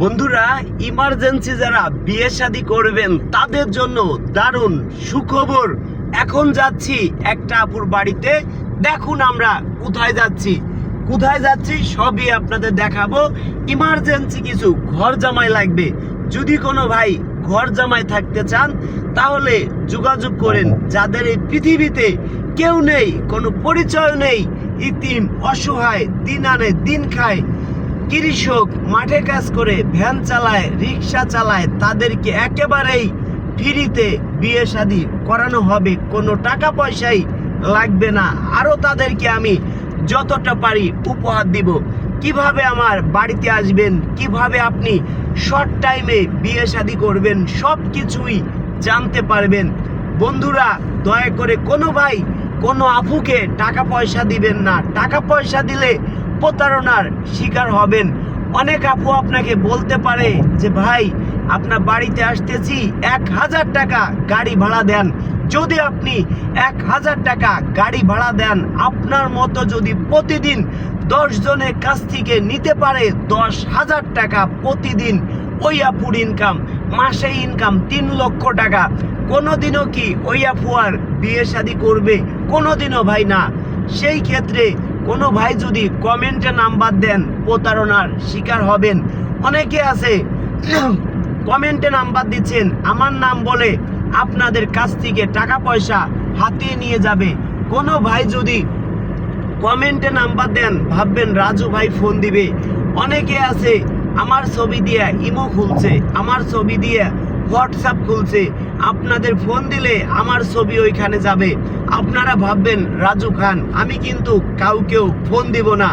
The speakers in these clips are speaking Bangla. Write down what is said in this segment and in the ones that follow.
বন্ধুরা ইমার্জেন্সি যারা বিয়ে শাদী করবেন, তাদের জন্য দারুণ সুখবর। এখন যাচ্ছি একটা আপুর বাড়িতে। দেখুন আমরা কোথায় যাচ্ছি। কোথায় যাচ্ছি সবই আপনাদের দেখাবো। ইমার্জেন্সি কিছু ঘর জামাই লাগবে। যদি কোনো ভাই ঘর জামাই থাকতে চান, তাহলে যোগাযোগ করেন। যাদের এই পৃথিবীতে কেউ নেই, কোনো পরিচয় নেই, ইতিম অসহায়, দিন আনে, দিন খায় কৃষক মাঠে কাজ করে, ভ্যান চালায় রিক্সা চালায়, তাদেরকে একেবারেই ফ্রিতে বিয়ে শাদি করানো হবে। কোনো টাকা পয়সাই লাগবে না। আরও তাদেরকে আমি যতটা পারি উপহার দিব। কীভাবে আমার বাড়িতে আসবেন? কীভাবে আপনি শর্ট টাইমে বিয়ে শাদি করবেন? সব কিছুই জানতে পারবেন। বন্ধুরা, দয়া করে কোনো ভাই, কোনো আফুকে টাকা পয়সা দিবেন না। টাকা পয়সা দিলে প্রতারণার শিকার হবেন। অনেক আপু আপনাকে বলতে পারে যে, ভাই, আপনার বাড়িতে আসতেছি, এক হাজার টাকা গাড়ি ভাড়া দেন। যদি আপনি এক হাজার টাকা গাড়ি ভাড়া দেন, আপনার মতো যদি প্রতিদিন দশ জনের কাছ থেকে নিতে পারে দশ হাজার টাকা প্রতিদিন, ওই আপুর ইনকাম মাসে ইনকাম তিন লক্ষ টাকা। কোনোদিনও কি ওই আপু আর বিয়ে শাদি করবে? কোনোদিনও ভাই না। সেই ক্ষেত্রে কোনো ভাই যদি কমেন্টে নাম্বার দেন, প্রতারণার শিকার হবেন। অনেকে আছে কমেন্টে নাম্বার দিচ্ছেন, আমার নাম বলে আপনাদের কাছ থেকে টাকা পয়সা হাতিয়ে নিয়ে যাবে। কোনো ভাই যদি কমেন্টে নাম্বার দেন, ভাববেন রাজু ভাই ফোন দিবে। অনেকে আছে, আমার ছবি দিয়ে ইমো খুলছে, আমার ছবি দিয়ে হোয়াটসঅ্যাপ খুলছে। আপনাদের ফোন দিলে আমার ছবি ওইখানে যাবে। আপনারা ভাববেন, রাজু খান, আমি কিন্তু কাউকেও ফোন দিব না।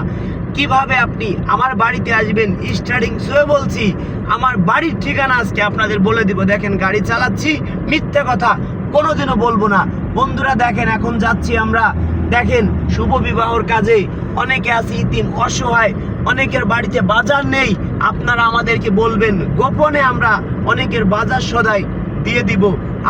কীভাবে আপনি আমার বাড়িতে আসবেন? স্টার্টিং শুয়ে বলছি। আমার বাড়ির ঠিকানা আজকে আপনাদের বলে দিব। দেখেন, গাড়ি চালাচ্ছি, মিথ্যে কথা, কোনোদিনও বলব না। বন্ধুরা, দেখেন, এখন যাচ্ছি আমরা দেখেন, শুভ বিবাহর কাজে অনেকে আছে ইতিম, অসহায়, অনেকের বাড়িতে বাজার নেই। আপনারা আমাদেরকে বলবেন, গোপনে আমরা অনেকের বাজার সদাই দিয়ে দিব।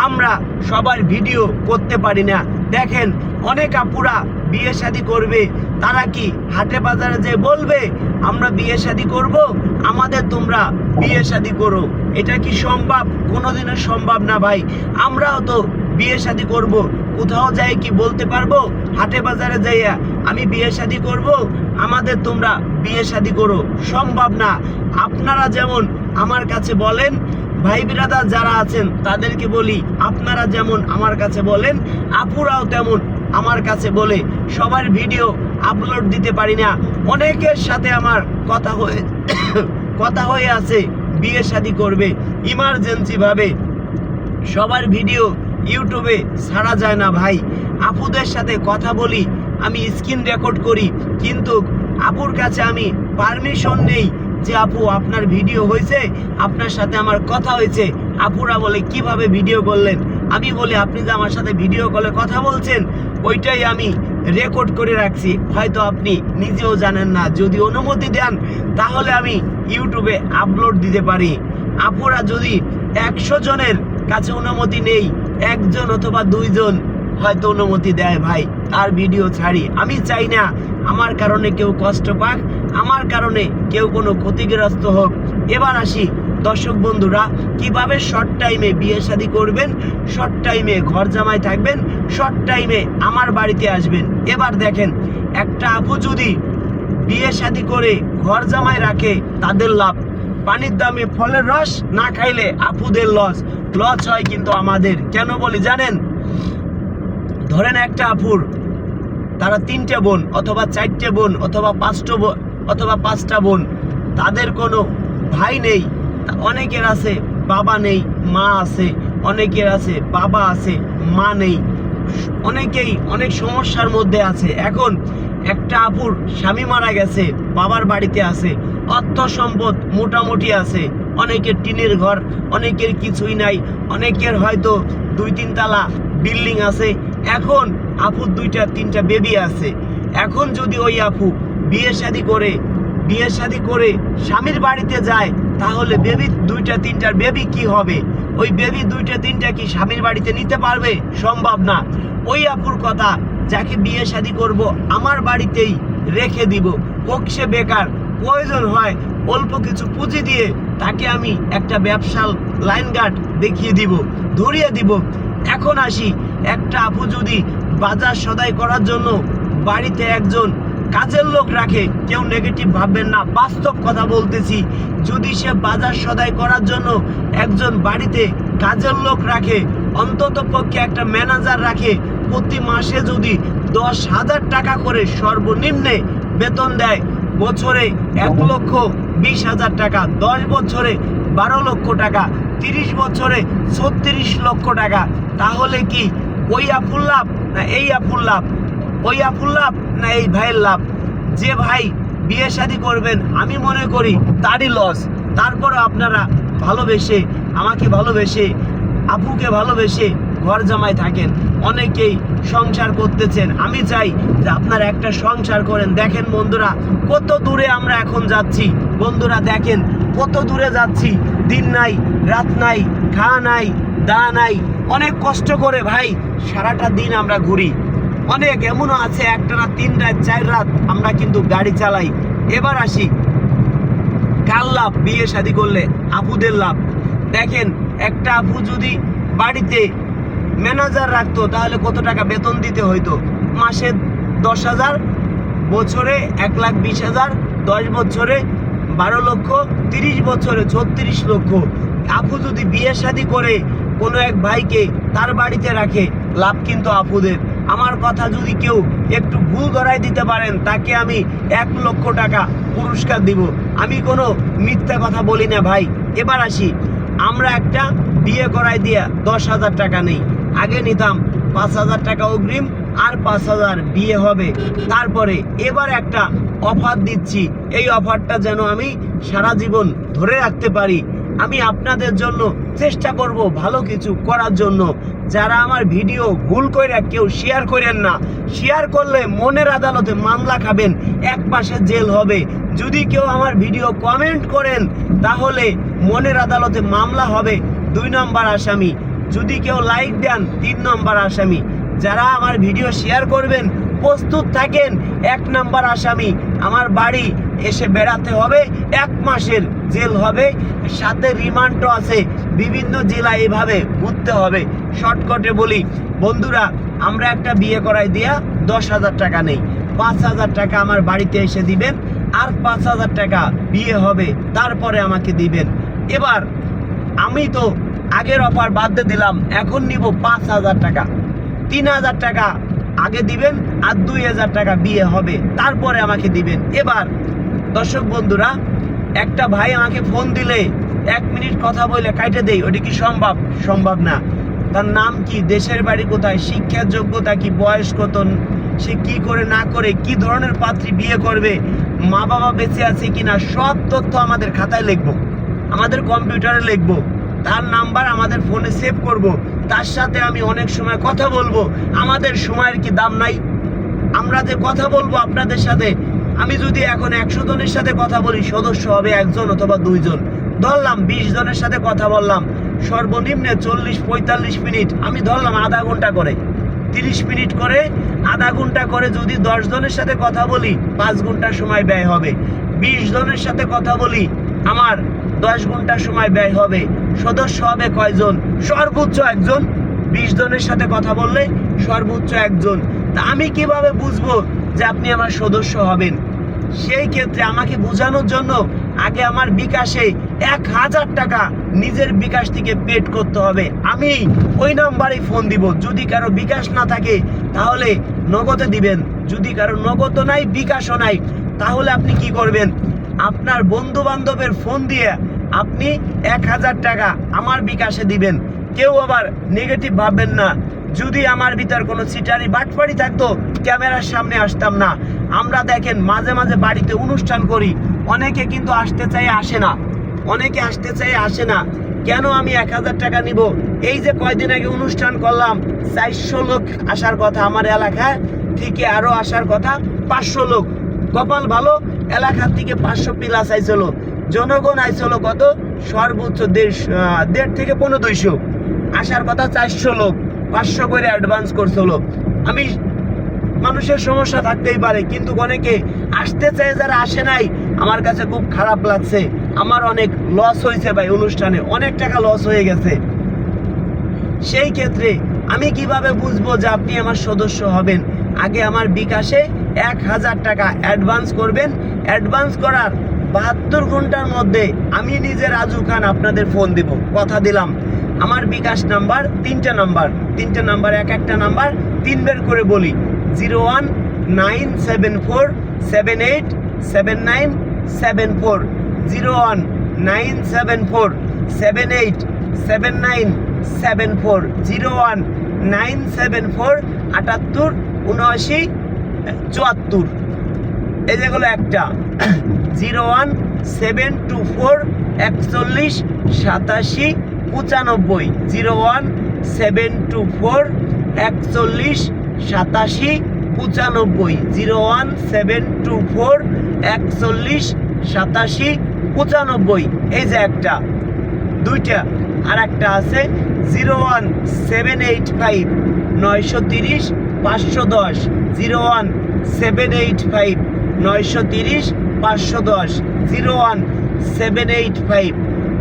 আমরা সবার ভিডিও করতে পারি না। দেখেন, অনেক আপুরা বিয়ে শাদি করবে, তারা কি হাটে বাজারে যে বলবে, আমরা বিয়ে শাদি করব? আমাদের তোমরা বিয়ে শাদি করো। এটা কি সম্ভব? কোনোদিনও সম্ভব না ভাই। আমরাও তো বিয়ে শাদি করব। কোথাও যাই কি বলতে পারব? হাটে বাজারে যাইয়া আমি বিয়ে শাদি করব? আমাদের তোমরা বিয়ে শাদি করো। সম্ভব না। আপনারা যেমন আমার কাছে বলেন, ভাই বিরাদার যারা আছেন, তাদেরকে বলি, আপনারা যেমন আমার কাছে বলেন, আপুরাও তেমন আমার কাছে বলে। সবার ভিডিও আপলোড দিতে পারি না। অনেকের সাথে আমার কথা হয়ে কথা হয়ে আছে বিয়ে শাদি করবে, ইমার্জেন্সি ভাবে। সবার ভিডিও ইউটিউবে ছাড়া যায় না ভাই। আপুদের সাথে কথা বলি, আমি স্ক্রিন রেকর্ড করি। কিন্তু আপুর কাছে আমি পারমিশন নেই যে আপু, আপনার ভিডিও হয়েছে, আপনার সাথে আমার কথা হয়েছে। আপুরা বলে, কীভাবে ভিডিও করলেন? আমি বলি, আপনি যে আমার সাথে ভিডিও কলে কথা বলছেন, ওইটাই আমি রেকর্ড করে রাখছি। হয়তো আপনি নিজেও জানেন না। যদি অনুমতি দেন, তাহলে আমি ইউটিউবে আপলোড দিতে পারি। আপুরা যদি একশো জনের কাছে অনুমতি নেই একজন অথবা দুইজন হয়তো অনুমতি দেয় ভাই, তার ভিডিও ছাড়ি। আমি চাই না আমার কারণে কেউ কষ্ট পাক, আমার কারণে কেউ কোনো ক্ষতিগ্রস্ত হোক। এবার আসি, দর্শক বন্ধুরা, কীভাবে শর্ট টাইমে বিয়ে শাদী করবেন শর্ট টাইমে ঘর জামাই থাকবেন শর্ট টাইমে আমার বাড়িতে আসবেন। এবার দেখেন, একটা আপু যদি বিয়ে শাদী করে ঘর জামাই রাখে, তাদের লাভ। পানির দামে ফলের রস না খাইলে আপুদের লস লস হয় কিন্তু আমাদের। কেন বলি জানেন? ধরেন একটা আপুর, তারা তিনটে বোন অথবা চারটে বোন অথবা পাঁচটা বোন অথবা পাঁচটা বোন, তাদের কোনো ভাই নেই। অনেকের আছে, বাবা নেই, মা আছে, অনেকের আছে, বাবা আছে, মা নেই। অনেকেই অনেক সমস্যার মধ্যে আছে। এখন একটা আপুর স্বামী মারা গেছে, বাবার বাড়িতে আছে, অর্থ সম্পদ মোটামুটি আছে। অনেকের টিনের ঘর, অনেকের কিছুই নাই, অনেকের হয়তো দুই তিন তালা বিল্ডিং আছে। এখন আপুর দুইটা, তিনটা বেবি আছে। এখন যদি ওই আপু বিয়ে শাদি করে, বিয়ে শাদি করে স্বামীর বাড়িতে যায়, তাহলে বেবি দুইটা, তিনটার বেবি কি হবে? ওই বেবি দুইটা, তিনটা কি স্বামীর বাড়িতে নিতে পারবে? সম্ভব না। ওই আপুর কথা, যাকে বিয়ে শাদি করব, আমার বাড়িতেই রেখে দিব। সে বেকার, প্রয়োজন হয় অল্প কিছু পুঁজি দিয়ে তাকে আমি একটা ব্যবসার লাইন গার্ড দেখিয়ে দিব, ধরিয়ে দিব। এখন আসি, একটা আপু যদি বাজার সদাই করার জন্য বাড়িতে একজন কাজের লোক রাখে, কেউ নেগেটিভ ভাববেন না, বাস্তব কথা বলতেছি। যদি সে বাজার সদাই করার জন্য একজন বাড়িতে কাজের লোক রাখে, অন্তত পক্ষে একটা ম্যানেজার রাখে, প্রতি মাসে যদি দশ হাজার টাকা করে সর্বনিম্নে বেতন দেয়, বছরে এক লক্ষ বিশ হাজার টাকা, দশ বছরে বারো লক্ষ টাকা, তিরিশ বছরে ছত্রিশ লক্ষ টাকা। তাহলে কি ওই আফুল লাভ না এই আপুর লাভ? ওই আফুল লাভ না এই ভাইয়ের লাভ? যে ভাই বিয়ে শাদী করবেন, আমি মনে করি তারই লস তারপরে আপনারা ভালোবেসে, আমাকে ভালোবেসে, আপুকে ভালোবেসে ঘর জামাই থাকেন। অনেকেই সংসার করতেছেন। আমি চাই যে আপনারা একটা সংসার করেন। দেখেন বন্ধুরা, কত দূরে আমরা এখন যাচ্ছি। বন্ধুরা দেখেন, কত দূরে যাচ্ছি, দিন নাই, রাত নাই খাওয়া নাই, দা নাই। অনেক কষ্ট করে ভাই, সারাটা দিন আমরা ঘুরি। অনেক এমনও আছে, একটা রাত তিন রাত চার রাত আমরা কিন্তু গাড়ি চালাই। এবার আসি, কার লাভ? বিয়ে শাদি করলে আপুদের লাভ? দেখেন, একটা আপু যদি বাড়িতে ম্যানেজার রাখতো, তাহলে কত টাকা বেতন দিতে হইতো? মাসে দশ হাজার, বছরে এক লাখ বিশ হাজার, দশ বছরে বারো লক্ষ তিরিশ বছরে ছত্রিশ লক্ষ। আপু যদি বিয়ে শাদি করে, কোনো এক ভাইকে তার বাড়িতে রাখে, লাভ কিন্তু আপুদের। আমার কথা যদি কেউ একটু ভুল ধরাই দিতে পারেন, তাকে আমি এক লক্ষ টাকা পুরস্কার দিব। আমি কোনো মিথ্যা কথা বলি না ভাই। এবার আসি। আমরা একটা বিয়ে করাই দিয়া দশ হাজার টাকা নেই। আগে নিতাম পাঁচ হাজার টাকা অগ্রিম আর পাঁচ হাজার বিয়ে হবে। তারপরে এবার একটা অফার দিচ্ছি। এই অফারটা যেন আমি সারা জীবন ধরে রাখতে পারি। আমি আপনাদের জন্য চেষ্টা করব ভালো কিছু করার জন্য। যারা আমার ভিডিও ভুল করে কেউ শেয়ার করেন না শেয়ার করলে মনের আদালতে মামলা খাবেন, এক মাসের জেল হবে। যদি কেউ আমার ভিডিও কমেন্ট করেন, তাহলে মনের আদালতে মামলা হবে। দুই নম্বর আসামি। যদি কেউ লাইক দেন, তিন নম্বর আসামি। যারা আমার ভিডিও শেয়ার করবেন, প্রস্তুত থাকেন, এক নাম্বার আসামি আমার বাড়ি এসে বেড়াতে হবে, এক মাসের জেল হবে, সাথে রিমান্ডও আছে, বিভিন্ন জেলা এভাবে ঘুরতে হবে। শর্টকটে বলি, বন্ধুরা, আমরা একটা বিয়ে করাই দিয়া দশ হাজার টাকা নেই। পাঁচ হাজার টাকা আমার বাড়িতে এসে দিবেন, আর পাঁচ হাজার টাকা বিয়ে হবে, তারপরে আমাকে দিবেন। এবার, আমি তো আগের অফার বাদ দিয়ে দিলাম, এখন নিব পাঁচ হাজার টাকা। তিন হাজার টাকা আগে দিবেন আর দুই হাজার টাকা বিয়ে হবে। তারপরে আমাকে দিবেন। এবার, দর্শক বন্ধুরা, একটা ভাই আমাকে ফোন দিলে, এক মিনিট কথা বলে কাইটে দেই, ওটা কি সম্ভব? সম্ভব না। তার নাম কি? দেশের বাড়ি কোথায়? শিক্ষার যোগ্যতা কি? বয়স কত? সে কি করে না করে? কি ধরনের পাত্রী বিয়ে করবে? মা বাবা বেঁচে আছে কিনা? সব তথ্য আমাদের খাতায় লিখব। আমাদের কম্পিউটারে লিখব। তার নাম্বার আমাদের ফোনে সেভ করব। তার সাথে আমি অনেক সময় কথা বলব। আমাদের সময়ের কি দাম নাই? আমরা যে কথা বলব আপনাদের সাথে, আমি যদি এখন একশো জনের সাথে কথা বলি, সদস্য হবে একজন অথবা দুইজন। ধরলাম বিশ জনের সাথে কথা বললাম, সর্বনিম্নে চল্লিশ, পঁয়তাল্লিশ মিনিট, আমি ধরলাম আধা ঘণ্টা করে। তিরিশ মিনিট করে, আধা ঘণ্টা করে যদি দশ জনের সাথে কথা বলি, পাঁচ ঘণ্টা সময় ব্যয় হবে। বিশ জনের সাথে কথা বলি, আমার দশ ঘণ্টা সময় ব্যয় হবে। সদস্য হবে কয়জন? সর্বোচ্চ একজন। বিশ জনের সাথে কথা বললে সর্বোচ্চ একজন। তা আমি কীভাবে বুঝব যে আপনি আমার সদস্য হবেন? সেই ক্ষেত্রে আমাকে বোঝানোর জন্য আগে আমার বিকাশে এক হাজার টাকা নিজের বিকাশ থেকে পেড করতে হবে। আমি ওই নাম্বারে ফোন দিব। যদি কারও বিকাশ না থাকে, তাহলে নগদে দিবেন। যদি কারও নগদ নাই, বিকাশও নাই, তাহলে আপনি কি করবেন? আপনার বন্ধু বান্ধবের ফোন দিয়ে আপনি এক হাজার টাকা আমার বিকাশে দিবেন। কেউ আবার নেগেটিভ ভাববেন না। যদি আমার ভিতর কোনো সিটারি বাটপাড়ি থাকতো, ক্যামেরার সামনে আসতাম না। আমরা দেখেন, মাঝে মাঝে বাড়িতে অনুষ্ঠান করি। অনেকে কিন্তু আসতে চাই আসে না। অনেকে আসতে চাই আসে না। কেন আমি এক হাজার টাকা নিব? এই যে কয়দিন আগে অনুষ্ঠান করলাম, চারশো লোক আসার কথা আমার এলাকায়, থেকে আরও আসার কথা, পাঁচশো লোক। কপাল ভালো, এলাকার থেকে পাঁচশো প্লাস আইছিল জনগণ আইছিল কত? সর্বোচ্চ দেড় দেড় থেকে পনেরো দুইশো। আসার কথা চারশো লোক, পাঁচশো করে অ্যাডভান্স করছিল আমি মানুষের সমস্যা থাকতেই পারে, কিন্তু অনেকে আসতে চায়, যারা আসে নাই, আমার কাছে খুব খারাপ লাগছে। আমার অনেক লস হয়েছে ভাই অনুষ্ঠানে, অনেক টাকা লস হয়ে গেছে। সেই ক্ষেত্রে আমি কীভাবে বুঝব যে আপনি আমার সদস্য হবেন? আগে আমার বিকাশে এক হাজার টাকা অ্যাডভান্স করবেন। অ্যাডভান্স করার বাহাত্তর ঘণ্টার মধ্যে আমি নিজে রাজু খান আপনাদের ফোন দিব। কথা দিলাম। আমার বিকাশ নাম্বার তিনটা নাম্বার। তিনটা নাম্বার এক একটা নাম্বার। তিন বের করে বলি। Zero one nine seven four seven eight seven nine seven four. Zero one nine seven four seven eight seven nine seven four. Zero one nine seven four আটাত্তর উনআশি চুয়াত্তর। এই যেগুলো একটা। Zero one seven two four একচল্লিশ সাতাশি পঁচানব্বই। Zero one seven two four একচল্লিশ সাতাশি পঁচানব্বই। Zero one seven two four একচল্লিশ সাতাশি পঁচানব্বই। এই যে একটা। দুইটা। আর একটা আছে zero one seven eight five নয়শো তিরিশ পাঁচশো দশ। Zero one seven eight five নয়শো তিরিশ, পাঁচশো দশ, zero one, seven eight five,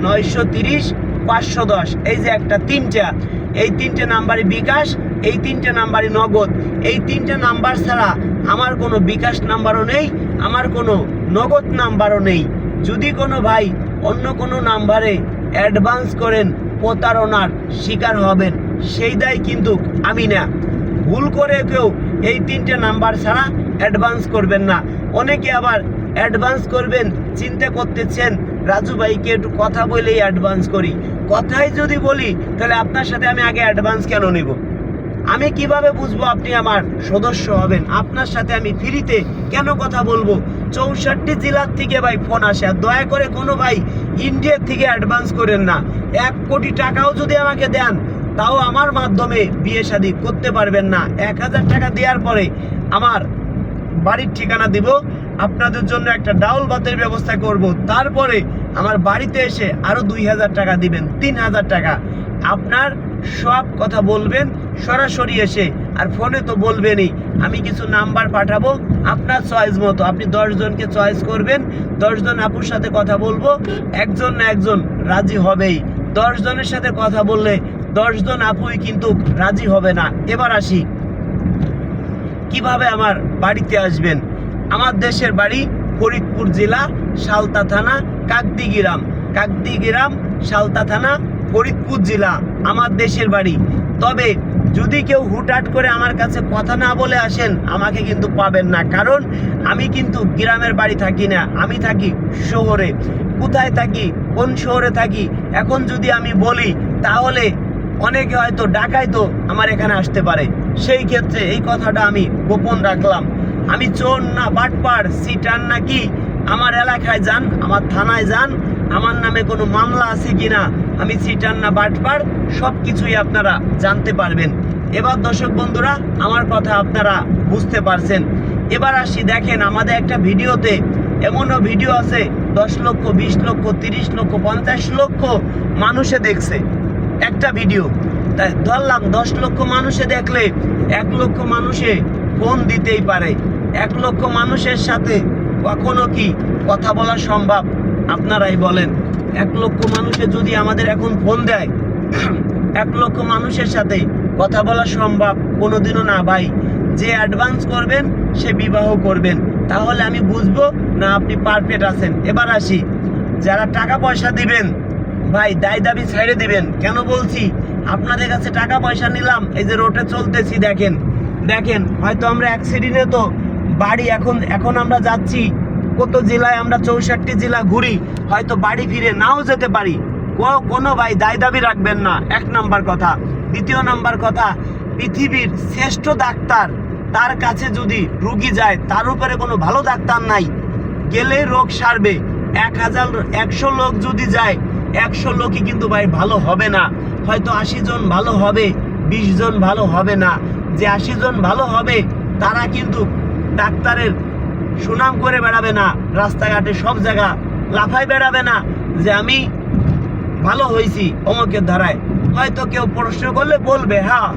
নয়শো তিরিশ, পাঁচশো দশ। এই যে একটা তিনটা, এই তিনটে নাম্বারই বিকাশ, এই তিনটে নাম্বারই নগদ। এই তিনটে নাম্বার ছাড়া আমার কোনো বিকাশ নাম্বারও নেই, আমার কোনো নগদ নাম্বারও নেই। যদি কোনো ভাই অন্য কোনো নাম্বারে অ্যাডভান্স করেন, প্রতারণার শিকার হবেন, সেই দায় কিন্তু আমি না। ভুল করে কেউ এই তিনটে নাম্বার ছাড়া অ্যাডভান্স করবেন না। অনেকে আবার অ্যাডভান্স করবেন, চিন্তা করতেছেন, রাজু ভাইকে একটু কথা বলেই অ্যাডভান্স করি। কথাই যদি বলি, তাহলে আপনার সাথে আমি আগে অ্যাডভান্স কেন নেব? আমি কীভাবে বুঝব আপনি আমার সদস্য হবেন? আপনার সাথে আমি ফ্রিতে কেন কথা বলব? চৌষট্টি জেলার থেকে ভাই ফোন আসে, আর দয়া করে কোনো ভাই ইন্ডিয়ার থেকে অ্যাডভান্স করেন না। এক কোটি টাকাও যদি আমাকে দেন, তাও আমার মাধ্যমে বিয়ে শাদী করতে পারবেন না। এক হাজার টাকা দেওয়ার পরে আমার বাড়ির ঠিকানা দিব, আপনাদের জন্য একটা ডাউল ভাতের ব্যবস্থা করব। তারপরে আমার বাড়িতে এসে আরও দুই হাজার টাকা দিবেন, তিন হাজার টাকা। আপনার সব কথা বলবেন, সরাসরি এসে, আর ফোনে তো বলবেনই, আমি কিছু নাম্বার পাঠাবো, আপনার চয়েস মতো। আপনি দশজনকে চয়েস করবেন দশজন আপুর সাথে কথা বলব, একজন না একজন রাজি হবেই। দশজনের সাথে কথা বললে দশজন আপুই কিন্তু রাজি হবে না। এবার আসি। কীভাবে আমার বাড়িতে আসবেন? আমার দেশের বাড়ি ফরিদপুর জেলা, সালতা থানা কাকদি গ্রাম কাকদি গ্রাম সালতা থানা, ফরিদপুর জেলা, আমার দেশের বাড়ি। তবে যদি কেউ হুটহাট করে আমার কাছে কথা না বলে আসেন, আমাকে কিন্তু পাবেন না। কারণ আমি কিন্তু গ্রামের বাড়ি থাকি না। আমি থাকি শহরে। কোথায় থাকি? কোন শহরে থাকি? এখন যদি আমি বলি, তাহলে অনেকে হয়তো ডাকায় তো আমার এখানে আসতে পারে। সেই ক্ষেত্রে এই কথাটা আমি গোপন রাখলাম। আমি চোর না, বাটপার, সিটার নাকি আমার এলাকায় যান, আমার থানায় যান, আমার নামে কোনো মামলা আছে কিনা আমি সিটার না, বাটপার সব কিছুই আপনারা জানতে পারবেন। এবার দর্শক বন্ধুরা, আমার কথা আপনারা বুঝতে পারছেন। এবার আসি, দেখেন আমাদের একটা ভিডিওতে এমনও ভিডিও আছে, দশ লক্ষ, বিশ লক্ষ, তিরিশ লক্ষ, পঞ্চাশ লক্ষ মানুষে দেখছে। একটা ভিডিও। তাই ধরলাম, দশ লক্ষ মানুষে দেখলে এক লক্ষ মানুষে ফোন দিতেই পারে। এক লক্ষ মানুষের সাথে কখনো কি কথা বলা সম্ভব? আপনারাই বলেন। এক লক্ষ মানুষে যদি আমাদের এখন ফোন দেয়, এক লক্ষ মানুষের সাথে কথা বলা সম্ভব কোনোদিনও না ভাই। যে অ্যাডভান্স করবেন, সে বিবাহ করবেন। তাহলে আমি বুঝব না আপনি পারফেক্ট আছেন। এবার আসি। যারা টাকা পয়সা দিবেন, ভাই দায় দাবি ছেড়ে দিবেন। কেন বলছি? আপনাদের কাছে টাকা পয়সা নিলাম, এই যে রোডে চলতেছি, দেখেন দেখেন, হয়তো আমরা অ্যাক্সিডেন্টে তো বাড়ি এখন এখন আমরা যাচ্ছি, কত জেলায় আমরা চৌষট্টি জেলা ঘুরি, হয়তো বাড়ি ফিরে নাও যেতে পারি। কোনো ভাই দায় দাবি রাখবেন না, এক নাম্বার কথা। দ্বিতীয় নাম্বার কথা, পৃথিবীর শ্রেষ্ঠ ডাক্তার তার কাছে যদি রুগী যায়, তার উপরে কোনো ভালো ডাক্তার নাই। গেলে রোগ সারবে। এক হাজার, একশো লোক যদি যায় একশো লোকই কিন্তু ভাই ভালো হবে না। হয়তো আশি জন ভালো হবে, বিশ জন ভালো হবে না। যে আশি জন ভালো হবে, তারা কিন্তু ডাক্তারের সুনাম করে বেড়াবে না, রাস্তাঘাটে সব জায়গা লাফায় বেড়াবে না। যে আমি ভালো হয়েছি অমুকের ধারায় হয়তো কেউ প্রশ্ন করলে বলবে হ্যাঁ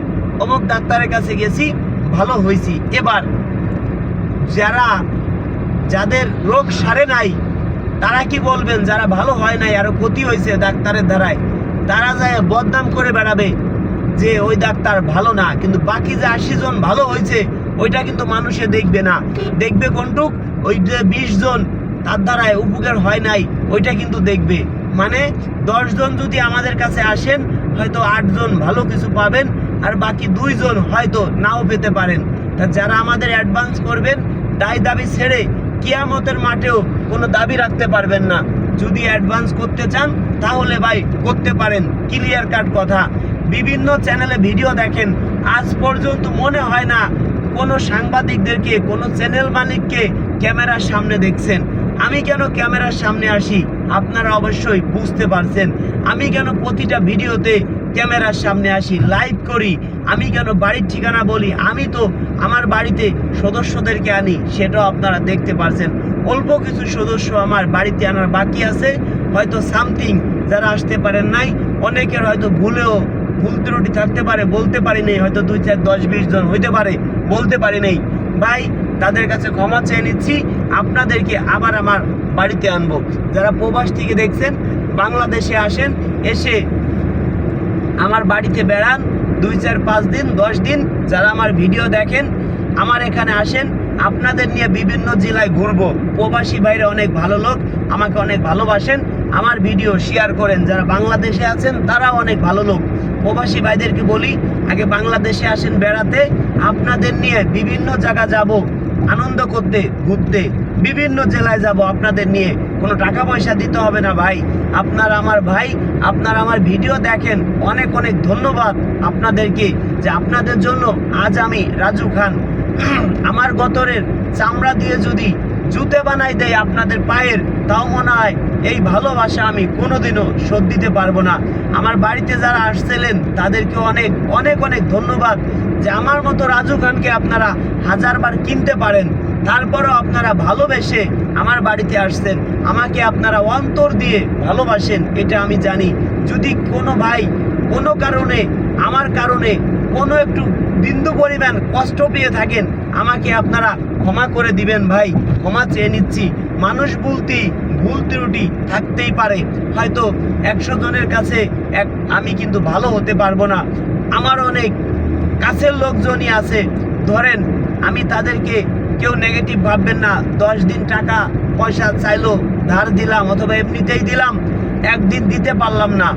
অমুক ডাক্তারের কাছে গেছি, ভালো হয়েছি। এবার যারা, যাদের রোগ সারে নাই তারা কি বলবেন? যারা ভালো হয় নাই, আরও ক্ষতি হয়েছে ডাক্তারের দ্বারায়, তারা যায় বদনাম করে বেড়াবে যে ওই ডাক্তার ভালো না, কিন্তু বাকি যে আশি জন ভালো হয়েছে, ওইটা কিন্তু মানুষে দেখবে না। দেখবে কোনটুক? ওই যে বিশ জন, তার দ্বারায় উপকার হয় নাই, ওইটা কিন্তু দেখবে। মানে দশ জন যদি আমাদের কাছে আসেন, হয়তো আটজন ভালো কিছু পাবেন, আর বাকি দুইজন হয়তো নাও পেতে পারেন। তা যারা আমাদের অ্যাডভান্স করবেন, দায় দাবি ছেড়ে কিয়ামতের মাঠেও কোনো দাবি রাখতে পারবেন না। যদি অ্যাডভান্স করতে চান, তাহলে ভাই করতে পারেন। ক্লিয়ার কাট কথা। বিভিন্ন চ্যানেলে ভিডিও দেখেন। আজ পর্যন্ত মনে হয় না কোনো সাংবাদিকদেরকে, কোনো চ্যানেল মালিককে ক্যামেরার সামনে দেখছেন। আমি কেন ক্যামেরার সামনে আসি? আপনারা অবশ্যই বুঝতে পারছেন। আমি কেন প্রতিটা ভিডিওতে ক্যামেরার সামনে আসি? লাইভ করি। আমি কেন বাড়ির ঠিকানা বলি? আমি তো আমার বাড়িতে সদস্যদেরকে আনি, সেটাও আপনারা দেখতে পারছেন। অল্প কিছু সদস্য আমার বাড়িতে আনার বাকি আছে। হয়তো সামথিং যারা আসতে পারেন নাই, অনেকের হয়তো ভুলেও ভুল ত্রুটি থাকতে পারে, বলতে পারি নেই, হয়তো দুই চার দশ বিশ জন হইতে পারে, বলতে পারি নেই। ভাই, তাদের কাছে ক্ষমা চেয়ে নিচ্ছি, আপনাদেরকে আবার আমার বাড়িতে আনব। যারা প্রবাস থেকে দেখছেন, বাংলাদেশে আসেন, এসে আমার বাড়িতে বেড়ান, দুই চার পাঁচ দিন, দশ দিন, যারা আমার ভিডিও দেখেন, আমার এখানে আসেন আপনাদের নিয়ে বিভিন্ন জেলায় ঘুরবো। প্রবাসী বাইরে অনেক ভালো লোক, আমাকে অনেক ভালোবাসেন। আমার ভিডিও শেয়ার করেন। যারা বাংলাদেশে আছেন তারা অনেক ভালো লোক। প্রবাসী ভাইদেরকে বলি, আগে বাংলাদেশে আসেন বেড়াতে, আপনাদের নিয়ে বিভিন্ন জায়গা যাব, আনন্দ করতে, ঘুরতে। বিভিন্ন জেলায় যাব আপনাদের নিয়ে। কোনো টাকা পয়সা দিতে হবে না ভাই। আপনার আমার ভাই, আপনার আমার ভিডিও দেখেন। অনেক অনেক ধন্যবাদ আপনাদেরকে, যে আপনাদের জন্য আজ আমি রাজু খান আমার গতরের চামড়া দিয়ে যদি জুতে বানাই দেয় আপনাদের পায়ের, তাও মনে হয় এই ভালোবাসা আমি কোনোদিনও শোধ দিতে পারব না। আমার বাড়িতে যারা আসছিলেন তাদেরকে অনেক অনেক অনেক ধন্যবাদ যে আমার মতো রাজু খানকে আপনারা হাজারবার কিনতে পারেন। তারপরও আপনারা ভালোবেসে আমার বাড়িতে আসছেন। আমাকে আপনারা অন্তর দিয়ে ভালোবাসেন, এটা আমি জানি। যদি কোনো ভাই কোনো কারণে, আমার কারণে কোনো একটু বিন্দু পরিমাণ কষ্ট পেয়ে থাকেন, আমাকে আপনারা ক্ষমা করে দিবেন ভাই, ক্ষমা চেয়ে নিচ্ছি। মানুষ বলতেই ভুল ত্রুটি থাকতেই পারে। হয়তো একশো জনের কাছে এক, আমি কিন্তু ভালো হতে পারব না। আমার অনেক কাছের লোকজনই আছে। ধরেন, আমি তাদেরকে কেউ নেগেটিভ ভাববেন না। দশ দিন টাকা, পয়সা চাইলো, ধার দিলাম, অথবা এমনিতেই দিলাম, একদিন দিতে পারলাম না।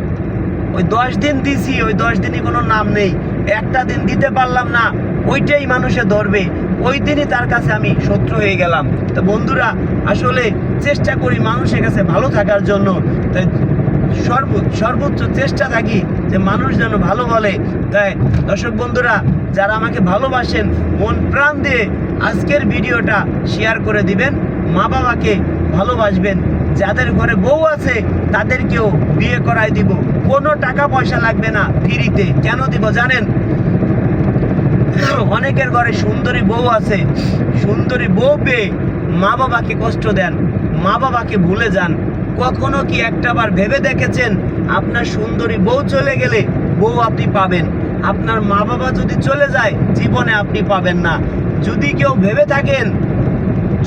ওই দশ দিন দিছি, ওই দশ দিনই কোনো নাম নেই। একটা দিন দিতে পারলাম না, ওইটাই মানুষে ধরবে। ওই দিনই তার কাছে আমি শত্রু হয়ে গেলাম। তো বন্ধুরা, আসলে চেষ্টা করি মানুষের কাছে ভালো থাকার জন্য। তাই সর্ব, সর্বোচ্চ চেষ্টা থাকি যে মানুষ যেন ভালো বলে। তাই দর্শক বন্ধুরা, যারা আমাকে ভালোবাসেন, মন প্রাণ দিয়ে আজকের ভিডিওটা শেয়ার করে দিবেন। মা বাবাকে ভালোবাসবেন। যাদের ঘরে বউ আছে, তাদেরকেও বিয়ে করাই দিব। কোনো টাকা পয়সা লাগবে না ফ্রিতে। কেন দিব জানেন? অনেকের ঘরে সুন্দরী বউ আছে। সুন্দরী বউ পেয়ে মা বাবাকে কষ্ট দেন, মা বাবাকে ভুলে যান। কখনো কি একটাবার ভেবে দেখেছেন? আপনার সুন্দরী বউ চলে গেলে বউ আপনি পাবেন। আপনার মা বাবা যদি চলে যায়, জীবনে আপনি পাবেন না। যদি কেউ ভেবে থাকেন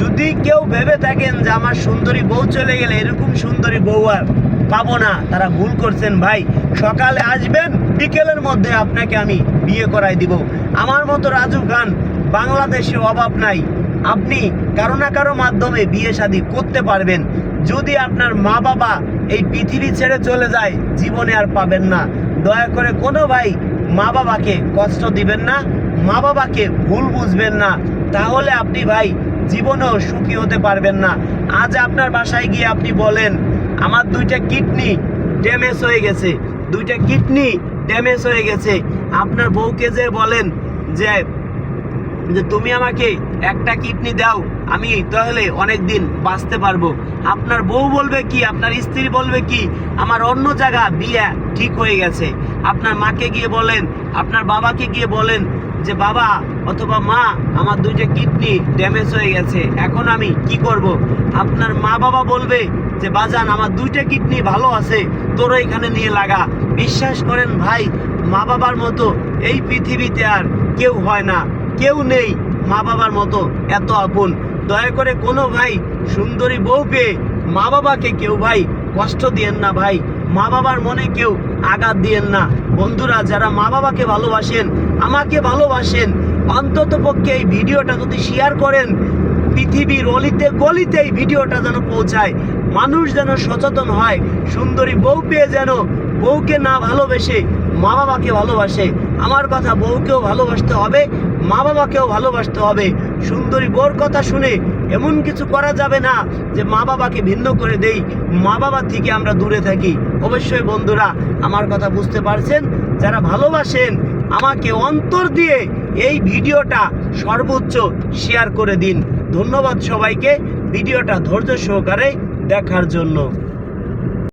যদি কেউ ভেবে থাকেন যে আমার সুন্দরী বউ চলে গেলে এরকম সুন্দরী বউ আর পাবো না, তারা ভুল করছেন ভাই। সকালে আসবেন, বিকেলের মধ্যে আপনাকে আমি বিয়ে করাই দিব। আমার মতো রাজু খান, বাংলাদেশে অভাব নাই। আপনি কারও না কারও মাধ্যমে বিয়ে শাদী করতে পারবেন। যদি আপনার মা বাবা এই পৃথিবী ছেড়ে চলে যায়, জীবনে আর পাবেন না। দয়া করে কোনো ভাই মা বাবাকে কষ্ট দিবেন না মা বাবাকে ভুল বুঝবেন না। তাহলে আপনি ভাই জীবনেও সুখী হতে পারবেন না। আজ আপনার বাসায় গিয়ে আপনি বলেন, আমার দুইটা কিডনি ড্যামেজ হয়ে গেছে। দুইটা কিডনি ড্যামেজ হয়ে গেছে। আপনার বউকে যে বলেন যে যে তুমি আমাকে একটা কিডনি দাও, আমি তাহলে অনেক দিন বাঁচতে পারব। আপনার বউ বলবে কি, আপনার স্ত্রী বলবে কি, আমার অন্য জায়গা বিয়ে ঠিক হয়ে গেছে। আপনার মাকে গিয়ে বলেন, আপনার বাবাকে গিয়ে বলেন যে বাবা অথবা মা, আমার দুইটা কিডনি ড্যামেজ হয়ে গেছে। এখন আমি কি করব? আপনার মা বাবা বলবে যে, বাজান, আমার দুইটা কিডনি ভালো আছে তোরা এখানে নিয়ে লাগা। বিশ্বাস করেন ভাই, মা বাবার মতো এই পৃথিবীতে আর কেউ হয় না। কেউ নেই মা বাবার মতো এত আপন। দয়া করে কোনো ভাই সুন্দরী বউ পেয়ে মা বাবাকে কেউ ভাই কষ্ট দিয়েন না ভাই। মা বাবার মনে কেউ আঘাত দিয়েন না। বন্ধুরা, যারা মা বাবাকে ভালোবাসেন, আমাকে ভালোবাসেন, অন্তত পক্ষে এই ভিডিওটা যদি শেয়ার করেন, পৃথিবীর অলিতে গলিতে এই ভিডিওটা যেন পৌঁছায়। মানুষ যেন সচেতন হয়, সুন্দরী বউ পেয়ে যেন বউকে না ভালোবেসে মা বাবাকে ভালোবাসে। আমার কথা বউকেও ভালোবাসতে হবে মা বাবাকেও ভালোবাসতে হবে। সুন্দরী বউর কথা শুনে এমন কিছু করা যাবে না যে মা বাবাকে ভিন্ন করে দেই। মা বাবার থেকে আমরা দূরে থাকি। অবশ্যই বন্ধুরা, আমার কথা বুঝতে পারছেন? যারা ভালোবাসেন, আমাকে অন্তর দিয়ে এই ভিডিওটা সর্বোচ্চ শেয়ার করে দিন। ধন্যবাদ সবাইকে। ভিডিওটা ধৈর্য সহকারে দেখার জন্য।